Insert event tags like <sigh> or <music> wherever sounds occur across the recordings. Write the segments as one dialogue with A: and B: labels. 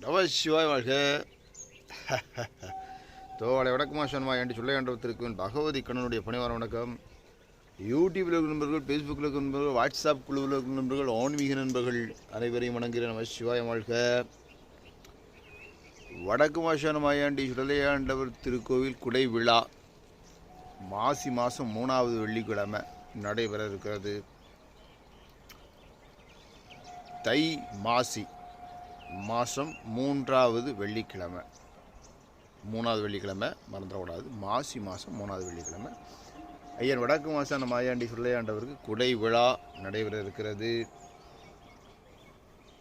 A: நம சிவாய் வாழ்க. <laughs> தோளை வடக்குமா சன்மா என்று சொல்ல வேண்டவத்திற்கு பகவதி கண்ணனுடைய பணிவார வணக்கம். யூடியூப்பில் இருக்கிற நண்பர்கள் ஃபேஸ்புக்கில் இருக்கிற நண்பர்கள் வாட்ஸ்அப் குழுவில் இருக்கிற நண்பர்கள் ஆன்மீக நண்பர்கள் அனைவரையும் வணங்குகிறேன் நம சிவாய வாழ்க. வடக்கு மாசான மாயாண்டி சுடலையாண்டவர் திருக்கோவில் குடை விழா. மாசி மாதம் மூணாவது வெள்ளிக்கிழமை நடைபெற இருக்கிறது. தை மாசி. மாதம் மூன்றாவது வெள்ளிக்கிழமை. மூணாவது வெள்ளிக்கிழமை மறந்துடக்கூடாது. மாசி மாதம் மூணாவது வெள்ளிக்கிழமை. ஐயன் வடக்கு மாசான மாயாண்டி சொல்லையாண்டவருக்கு குடை விழா நடைபெற இருக்கிறது.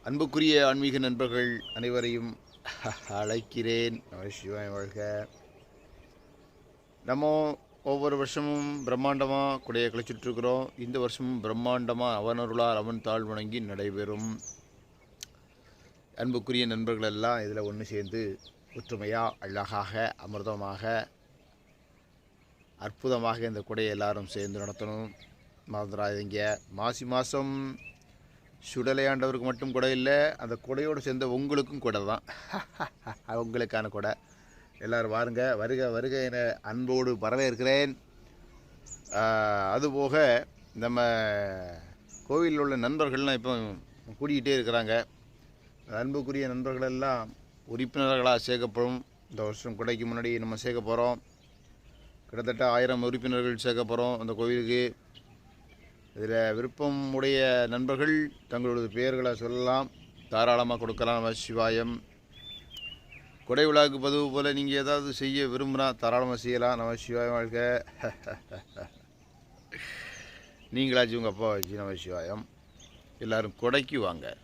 A: அன்புக்குரிய ஆன்மீக நண்பர்கள் அனைவரையும் அழைக்கிறேன். நம வாழ்க. நம்ம ஒவ்வொரு வருஷமும் பிரம்மாண்டமாக குடையை கழிச்சிட்ருக்குறோம் இந்த வருஷமும் பிரம்மாண்டமாக அவனருளால் அவன் தாழ் வணங்கி நடைபெறும். அன்புக்குரிய நண்பர்கள் எல்லாம் இதில் ஒன்று சேர்ந்து ஒற்றுமையாக அழகாக அமிர்தமாக அற்புதமாக இந்த குடையை எல்லாரும் சேர்ந்து நடத்தணும். மறந்துடாதீங்க. மாசி மாதம் சுடலையாண்டவருக்கு மட்டும் கூட இல்லை அந்த குடையோடு சேர்ந்த உங்களுக்கும் கூட தான். <laughs> உங்களுக்கான குடை. எல்லோரும் வாருங்க. வருக வருக என அன்போடு வரவேற்கிறேன். அதுபோக நம்ம கோவிலில் உள்ள நண்பர்கள்லாம் இப்போ கூடிக்கிட்டே இருக்கிறாங்க. அன்புக்குரிய நண்பர்கள் எல்லாம் உறுப்பினர்களாக சேர்க்கப்படும் இந்த வருஷம் குடைக்கு முன்னாடி நம்ம சேர்க்க போகிறோம் கிட்டத்தட்ட ஆயிரம் உறுப்பினர்கள் சேர்க்க போகிறோம் அந்த கோவிலுக்கு. இதில் விருப்பம் உடைய நண்பர்கள் தங்களது பெயர்களை சொல்லலாம். தாராளமாக கொடுக்கலாம் நம சிவாயம். கொடை விழாவுக்கு பதிவு போல் நீங்கள் ஏதாவது செய்ய விரும்புனா தாராளமாக செய்யலாம். நம சிவாயம் வாழ்க. நீங்களாச்சும் உங்கள் அப்பா வச்சு நம சிவாயம். எல்லோரும் கொடைக்கு வாங்க.